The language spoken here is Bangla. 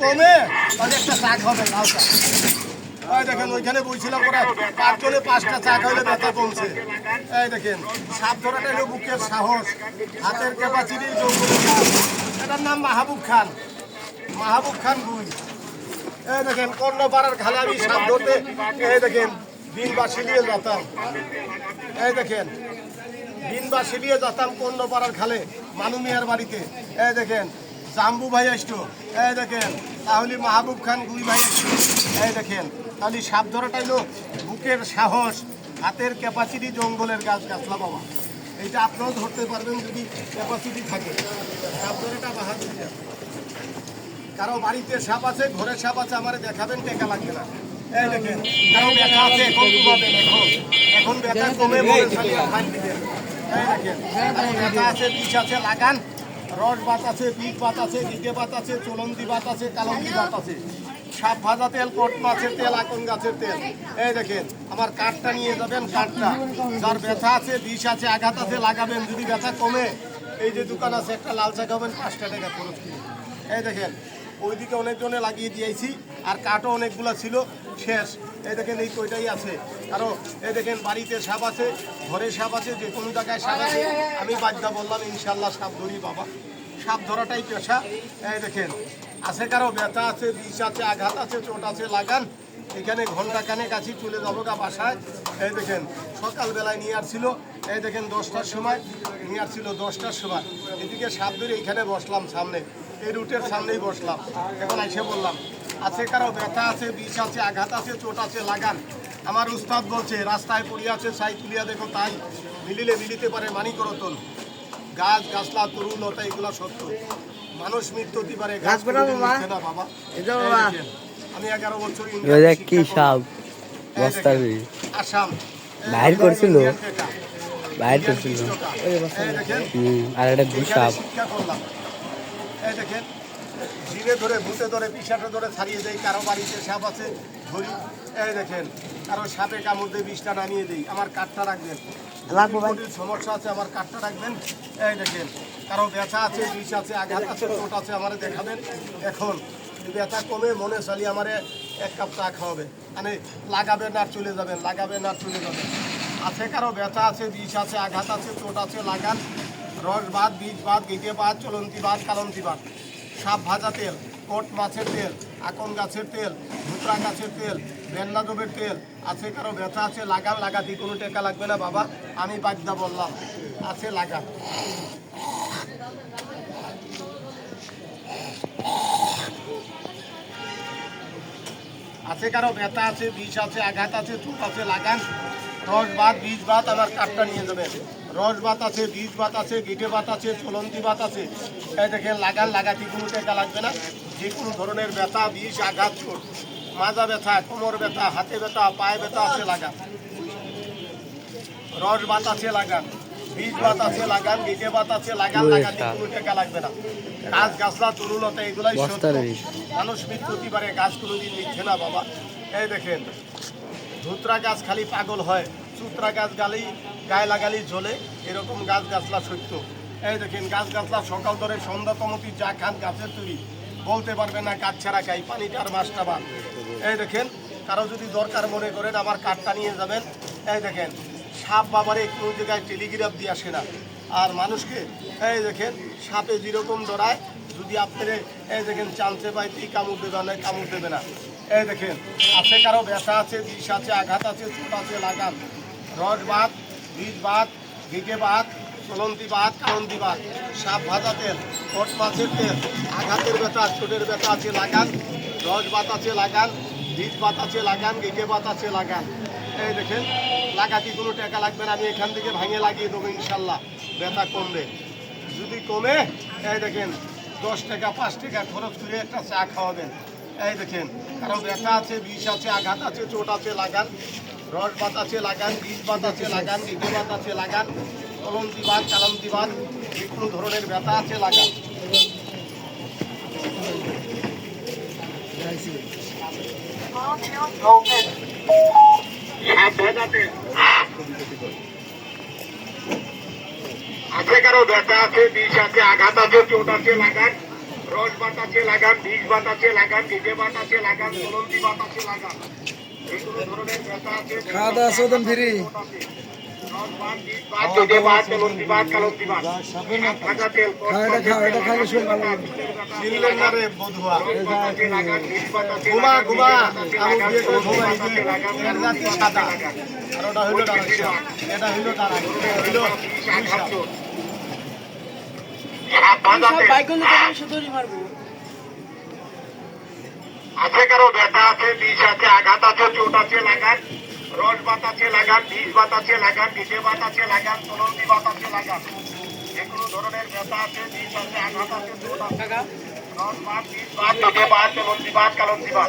কমে, তাহলে একটা চা খাবেন লাল এই দেখেন, ওইখানে বলছিলাম ওরা পাঁচটা চা খাইলে ব্যথা কমছে। এই দেখেন, সাপ ধরাটা হলো বুকের সাহস, হাতের ক্যাপাসিটি এটার নাম মাহবুব খান। মাহবুব খান গুই। এই দেখেন, কর্ণপাড়ার খালে আমি সাপ ধরতে, এই দেখেন দিন বা সিলিয়ে যেতাম। এই দেখেন দিন বা সিলিয়ে যেতাম কর্ণপাড়ার খালে, মানু মিয়ার বাড়িতে। এই দেখেন জাম্বু ভাই আসতো। এই দেখেন, তাহলে মাহবুব খান গুই ভাই আসতো। এই দেখেন, তাহলে সাপ ধরাটাই হলো বুকের সাহস, হাতের ক্যাপাসিটি জঙ্গলের গাছ গাছলা বাবা। এইটা আপনারাও ধরতে পারবেন যদি ক্যাপাসিটি থাকে। সাপ ধরাটা বাহাদুরি কারও বাড়িতে সাপ আছে, ঘরে সাপ আছে, আমার দেখাবেন, টেকা লাগবে না। এই দেখেন, কারও ব্যথা আছে, এখন এখন এখন ব্যথা কমে দিবেন এই দেখেন ব্যথা আছে, বিষ আছে, লাগান। রস বাত আছে পিঠ বাত আছে দিকে বাত আছে চলন্তি বাত আছে কালন্তি বাত আছে। সাপ ভাজা তেল, কট মাছের তেল আকন গাছের তেল। এই দেখেন, আমার কাঠটা নিয়ে যাবেন, কাঠটা। যার ব্যথা আছে, বিষ আছে, আঘাত আছে, লাগাবেন, যদি ব্যথা কমে, এই যে দোকান আছে, একটা লাল চা খাবেন, পাঁচটা টাকা খরচ এই দেখেন ওইদিকে অনেকজনে লাগিয়ে দিয়েছি, আর কাঠও অনেকগুলো ছিল, শেষ। এই দেখেন, এই কইটাই আছে। আরও এই দেখেন, বাড়িতে সাপ আছে, ঘরে সাপ আছে, যে কোনো জায়গায় সাপ আছে, আমি বাদ্যা বললাম ইনশাল্লাহ সাপ ধরি, বাবা। সাপ ধরাটাই পেশা। এই দেখেন, আছে কারও ব্যথা আছে, বিষ আছে, আঘাত আছে, চোট আছে, লাগান। এখানে ঘণ্টা কানে কাছি চলে যাব গা বাসায়। এই দেখেন, সকালবেলায় নিয়ে আসছিল, এই দেখেন, দশটার সময়, নিয়ে আসছিল দশটার সময়। এদিকে সাপ ধরে এইখানে বসলাম সামনে। এই রুটের সামনেই বসলাম। এখন এসে বললাম আছে কারও ব্যথা আছে বিষ আছে আঘাত আছে চোট আছে লাগান। আমার উস্তাদ বলছে রাস্তায় পড়িয়া আছে সাই তুলিয়া দেখো তাই মিলিলে মিলিতে পারে মানি করতন গাছ গাছলা তরু লতা এগুলা সত্য। মানুষ মৃত্যু হতে পারে গাছ না বাবা। আমি এগারো বছর কি সাপ। আসাম। বাইর করছিল। বাইর করছিল। আর একটা দু সাপ শিক্ষা করলাম। এই দেখেন জিরে ধরে ভূতে ধরে পিসাটা ধরে ছাড়িয়ে দেয় কারও বাড়িতে সাপ আছে ধরি এই দেখেন কারও সাপে কামড় দিয়ে বিষটা নামিয়ে দিই আমার কাঠটা রাখবেন। সমস্যা আছে আমার কাঠটা রাখবেন। এই দেখেন কারও ব্যথা আছে বিষ আছে আঘাত আছে চোট আছে আমার দেখাবেন। এখন ব্যথা কমে মনে চালিয়ে আমারে এক কাপ চা খাওয়াবে। মানে লাগাবেন আর চলে যাবেন লাগাবেন আর চলে যাবেন। আছে কারও ব্যথা আছে বিষ আছে আঘাত আছে চোট আছে লাগান। রস বাদ বীজ ভাত গেটে বাদ চলন্তি বাদ কালন্তি বাদ সাপ ভাজা তেল, কোট মাছের তেল, আকন গাছের তেল ভুতরা গাছের তেল বেন্নাদবের তেল, আছে কারও ব্যথা, আছে লাগান লাগাতে, কোনো টাকা লাগবে না বাবা, আমি বাদ্যা বললাম, আছে লাগান আছে কারও ব্যথা আছে, বিষ আছে, আঘাত আছে চোট আছে লাগান রস ভাত বীজ ভাত আমার কাঠটা নিয়ে যাবেন রস ভাত আছে বীজ ভাত আছে গিটে ভাত আছে চলন্তি ভাত আছে। এই দেখেন লাগান লাগাতে কোনো টাকা লাগবে না। যে কোনো ধরনের ব্যথা বিষ আঘাত চোট মাজা ব্যথা কোমর ব্যথা হাতে ব্যথা পায়ে ব্যথা আছে লাগান। রস ভাত আছে লাগান বীজ ভাত আছে লাগান গিটে ভাত আছে লাগান লাগাতে কোনো টাকা লাগবে না। গাছ গাছলা তরুলতা এগুলাই মানুষ মৃত্যু পারে গাছ কোনোদিন নিচ্ছে না বাবা। এই দেখেন ধুতরা গাছ খালি পাগল হয়, চুতরা গাছ গালি গায়ে লাগালি জ্বলে, এরকম গাছ গাছলা সত্য। এই দেখেন, গাছ গাছলা সকাল ধরে সন্ধ্যা কমতি যা খান গাছের তৈরি। বলতে পারবে না গাছ ছাড়া খাই পানিটার মাছটা বাদ। এই দেখেন, কারও যদি দরকার মনে করেন, আমার কাঠটা নিয়ে যাবেন। এই দেখেন, সাপ বাবারে কোনো জায়গায় টেলিগ্রাফ দিয়ে আসে না। আর মানুষকে, এই দেখেন, সাপে যেরকম দৌড়ায় যদি আপনারা, এই দেখেন চান্সে পাইতেই কামড় দেবে না কামড় দেবে না। এই দেখেন, আছে কারও ব্যথা আছে, বিষ আছে, আঘাত আছে, চোট আছে লাগান রস ভাত বীজ ভাত ঘিটে ভাত চলন্তি ভাত কালন্তি ভাত সাপ ভাজা তেল কট মাছের তেল, আঘাতের ব্যথা, চোটের ব্যথা আছে লাগান রস ভাত আছে লাগান বীজ ভাত আছে লাগান ঘিটে ভাত আছে লাগান এই দেখেন লাগাতে কোনো টাকা লাগবে না, আমি এখান থেকে ভাঙে লাগিয়ে দেবো, ইনশাল্লাহ। ব্যথা কমবে যদি কমে এই দেখেন দশ টাকা পাঁচ টাকা খরচ করে একটা চা খাওয়াবেন। এই দেখেন কারও ব্যথা আছে বিষ আছে আঘাত আছে চোট আছে লাগান। রস বাত আছে লাগান বীজ বাত আছে লাগান ডিগে বাত আছে লাগান। কলম বাত কালন্তি বাত যে কোনো ধরনের ব্যথা আছে লাগান। আছে কারও ব্যথা আছে বিষ আছে আঘাত আছে চোট আছে লাগান রস বাতাসে লাগান বাট আছে লাগান ভিজে বাতাসে লাগান চলন্তি বাতাসে লাগান এই কোনো ধরনের ব্যথা আছে খাওয়া দাওয়া ফ্রি। আছে কারও ব্যথা আছে বিষ আছে আঘাত আছে চোট আছে লাগান রস বাতাসে লাগান, বীজ বাতাসে লাগান ভিজে বাতাসে লাগান চলন্তি বাতাসে লাগান। যে কোনো ধরনের ব্যথা আছে, বীজ আছে, আঘাত আছে চোট আছে। রড বাদ, বীজ বাদ ভিজে বাদ চলন্তি বাদ কালন্তি বাদ।